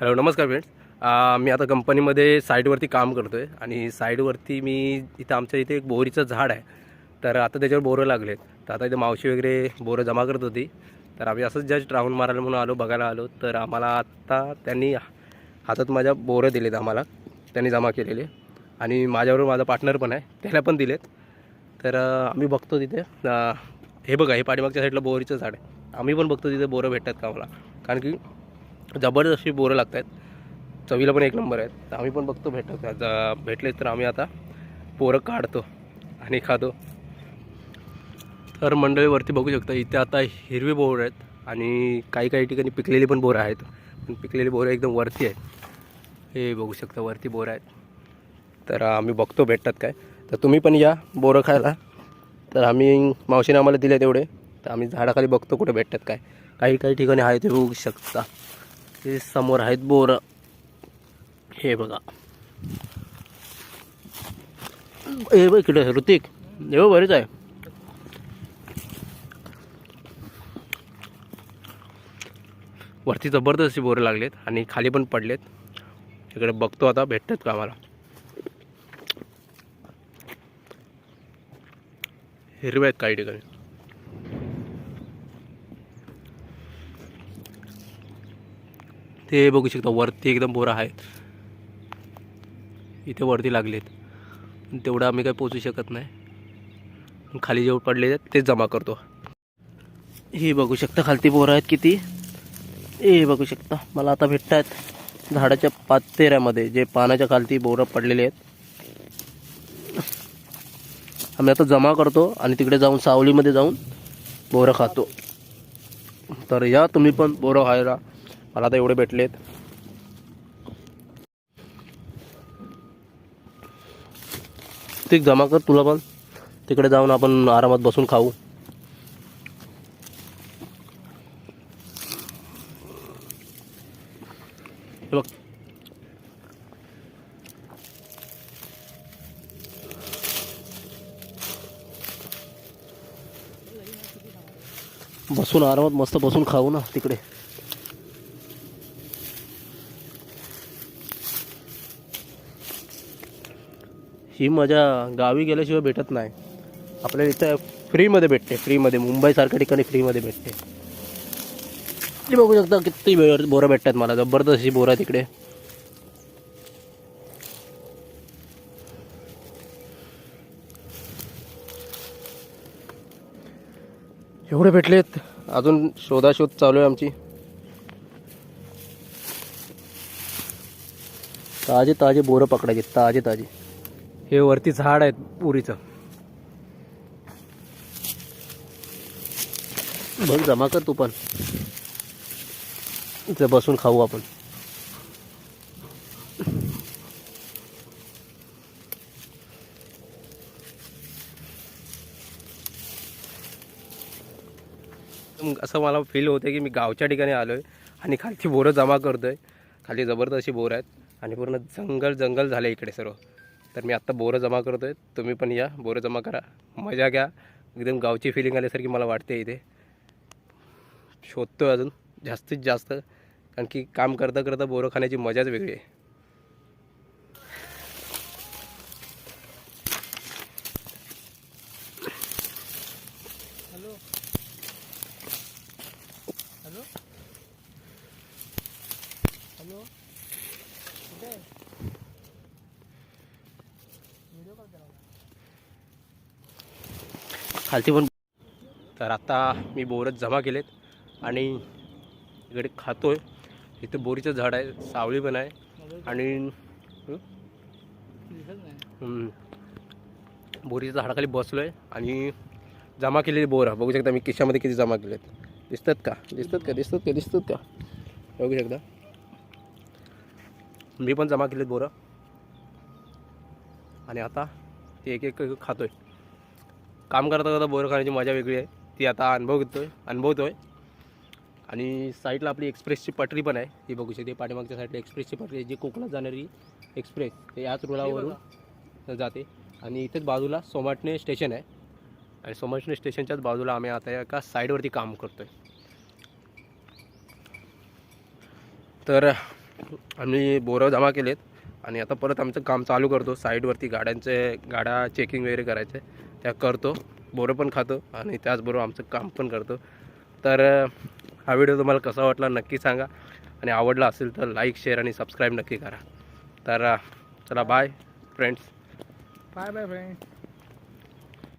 Hello नमस्कार friends. मी आता कंपनीमध्ये साईडवरती काम करतो आहे आणि साईडवरती मी इथं आमच्या इथे एक बोरीचं झाड आहे. तर आता त्याच्यावर बोरं लागले तर आता इथे मावशी वगैरे बोरं जमा करत होती. तर आम्ही असंच जस्ट राऊंड मारायला म्हणून आलो बघायला आलो. तर आम्हाला आत्ता त्यांनी हातात माझ्या बोरं दिलेत आम्हाला. त्यांनी जमा केलेले. आणि माझ्याबरोबर माझा पार्टनर पण आहे. त्याला पण दिलेत. तर आम्ही बघतो तिथे. हे बघा हे पाठीमागच्या साईडला बोरीचं झाड आहे. आम्ही पण बघतो तिथे बोरं भेटतात का आम्हाला. कारण की जबरदस्ती बोरं लागत आहेत चवीला पण एक नंबर आहेत. तर आम्ही पण बघतो भेटत का ज- भेटले तर आम्ही आता पोरं काढतो आणि खातो. तर मंडळीवरती बघू शकता इथे आता हिरवे बोर आहेत आणि काही काही ठिकाणी पिकलेली पण बोरं आहेत. पण पिकलेली बोरं एकदम वरती आहेत. हे बघू शकता वरती बोरं आहेत. तर आम्ही बघतो भेटतात काय. तर तुम्ही पण या बोरं खायला. तर आम्ही मावशीने आम्हाला दिले तेवढे तर आम्ही झाडाखाली बघतो कुठे भेटतात काय. काही काही ठिकाणी आहे ते बघू शकता. हे समोर आहेत बोर. हे बघा. हे बघ इकडे ऋतिक. हे बरेच आहे. वरती जबरदस्त अशी बोरं लागलेत आणि खाली पण पडलेत. इकडे बघतो आता भेटतात का आम्हाला? हिरव्या आहेत काही ठिकाणी. ते बघू शकता वरती एकदम बोरं आहेत. इथे वरती लागलेत. तेवढं आम्ही काही पोचू शकत नाही. खाली जेवढे पडले आहेत तेच जमा करतो. हे बघू शकता खालती बोरा आहेत किती. हे बघू शकता मला आता भेटत आहेत झाडाच्या पातेऱ्यामध्ये जे पानाच्या खालती बोरं पडलेले आहेत. आम्ही आता जमा करतो आणि तिकडे जाऊन सावलीमध्ये जाऊन बोरं खातो. तर या तुम्ही पण बोरं खायला मला आता एवढे भेटलेत. ते जमा कर तुला पण. तिकडे जाऊन आपण आरामात बसून खाऊ. बघ. बसून आरामात मस्त बसून खाऊ ना तिकडे. ही मजा गावी गेल्याशिवाय भेटत नाही. आपल्याला इथं फ्रीमध्ये भेटते फ्रीमध्ये. मुंबईसारख्या ठिकाणी फ्रीमध्ये भेटते. ते बघू शकता किती वेळ बोरं भेटतात मला. जबरदस्त अशी बोरं आहे तिकडे एवढे भेटलेत. अजून शोधाशोध चालू आहे आमची. ताजे ताजे बोरं पकडायचे. ताजे ताजे हे वरती झाड आहेत पुरीचं बघ जमा कर तू पण. इथे बसून खाऊ आपण. असं मला फील होतं की मी गावच्या ठिकाणी आलो आहे आणि खालची बोरं जमा करतो आहे खाली जबरदस्त अशी बोरं आहेत आणि पूर्ण जंगल जंगल झालं इकडे सर्व. तर मी आत्ता बोरं जमा करतो आहे तुम्ही पण या बोरं जमा करा. मजा घ्या. एकदम गावची फिलिंग आल्यासारखी मला वाटते इथे. शोधतो आहे अजून जास्तीत जास्त. कारण की काम करता करता बोरं खाण्याची मजाच वेगळी आहे हॅलो हॅलो हॅलो कुठे आहे व्हिडिओ कॉल केला होता. खालती पण तर आता मी बोरं जमा केलेत आणि इकडे खातो आहे इथं बोरीचं झाड आहे सावळी पण आहे आणि बोरीच्या झाडाखाली बसलो आहे आणि जमा केलेली बोरं. बघू शकता मी किशामध्ये किती जमा केलेत. दिसतात का? दिसतात का? दिसतात का? दिसतात का? बघू शकता. मी पण जमा केलेत बोरं. आणि आता ते एक एक खातो आहे काम करता करता बोरं खाण्याची मजा वेगळी आहे. ती आता अनुभव घेतोय अनुभवतोय. आणि साईडला आपली एक्सप्रेसची पटरी पण आहे. ही बघू शकते पाठीमागच्या साईडला एक्सप्रेसची पटरी आहे जी कोकणात जाणारी एक्सप्रेस ते याच रुळावरून जाते. आणि इथेच बाजूला सोमाटणे स्टेशन आहे. आणि सोमाटणे स्टेशनच्याच बाजूला आम्ही आता एका साईडवरती काम करतो आहे तर आम्ही बोरं जमा केलेत. आणि आता परत आमचं काम चालू करतो. साईडवरती गाड्यांचे गाड्या चेकिंग वगैरे करायचे. त्या करतो. बोरं पण खातो आणि त्याचबरोबर आमचं काम पण करतो. तर हा व्हिडिओ तुम्हाला कसा वाटला नक्की सांगा. आणि आवडला असेल तर लाईक शेअर आणि सबस्क्राईब नक्की करा. तर चला bye friends bye bye friends